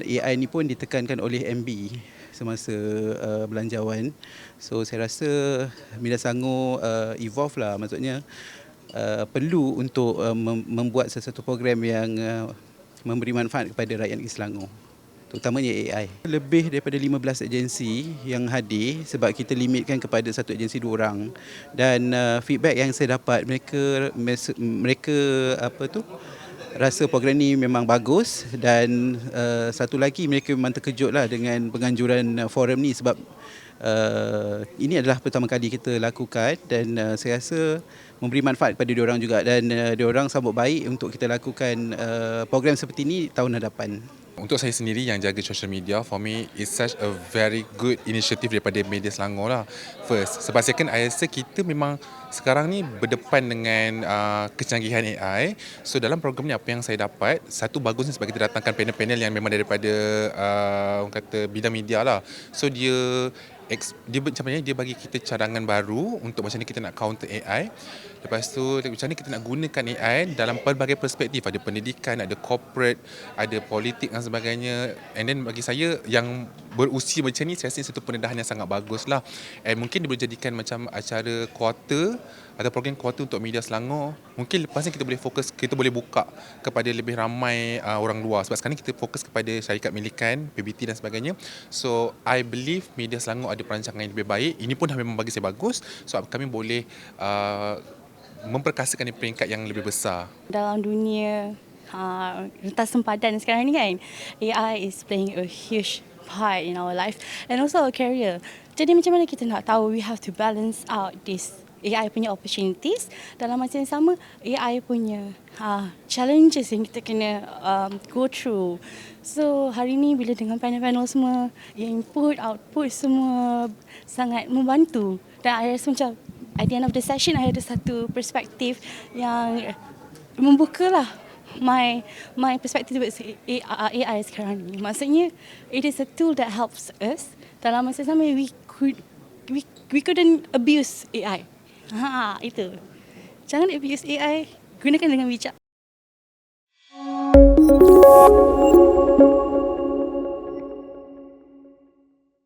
AI ni pun ditekankan oleh MB semasa uh, belanjawan. So saya rasa Media Selangor uh, evolve lah maksudnya uh, perlu untuk uh, mem- membuat sesuatu program yang uh, memberi manfaat kepada rakyat negeri Selangor terutamanya AI. Lebih daripada 15 agensi yang hadir sebab kita limitkan kepada satu agensi dua orang dan uh, feedback yang saya dapat mereka mereka apa tu rasa program ni memang bagus dan uh, satu lagi mereka memang terkejut lah dengan penganjuran forum ni sebab uh, ini adalah pertama kali kita lakukan dan uh, saya rasa memberi manfaat kepada diorang juga dan uh, diorang sambut baik untuk kita lakukan uh, program seperti ini tahun hadapan. Untuk saya sendiri yang jaga social media, for me it's such a very good initiative daripada media Selangor lah. First, sebab second, I rasa kita memang sekarang ni berdepan dengan uh, kecanggihan AI. So dalam program ni apa yang saya dapat, satu bagusnya sebab kita datangkan panel-panel yang memang daripada uh, orang kata bidang media lah. So dia dia macam mana dia bagi kita cadangan baru untuk macam ni kita nak counter AI. Lepas tu macam ni kita nak gunakan AI dalam pelbagai perspektif. Ada pendidikan, ada corporate, ada politik dan sebagainya. And then bagi saya yang berusia macam ni saya rasa satu pendedahan yang sangat bagus lah. And mungkin dia boleh jadikan macam acara kuarter atau program kuarter untuk media Selangor. Mungkin lepas ni kita boleh fokus, kita boleh buka kepada lebih ramai uh, orang luar. Sebab sekarang ni kita fokus kepada syarikat milikan, PBT dan sebagainya. So I believe media Selangor ada perancangan yang lebih baik. Ini pun dah memang bagi saya bagus. So kami boleh uh, memperkasakan di peringkat yang lebih besar. dalam dunia uh, rentas sempadan sekarang ni kan AI is playing a huge part in our life and also our career. Jadi macam mana kita nak tahu we have to balance out this AI punya opportunities dalam masa yang sama AI punya uh, challenges yang kita kena um, go through. So hari ni bila dengan panel-panel semua input output semua sangat membantu. Dan I rasa macam at the end of the session I ada satu perspektif yang membuka lah my my perspective towards AI, AI sekarang ni. Maksudnya it is a tool that helps us dalam masa sama we could we, we couldn't abuse AI. Ha itu. Jangan abuse AI, gunakan dengan bijak.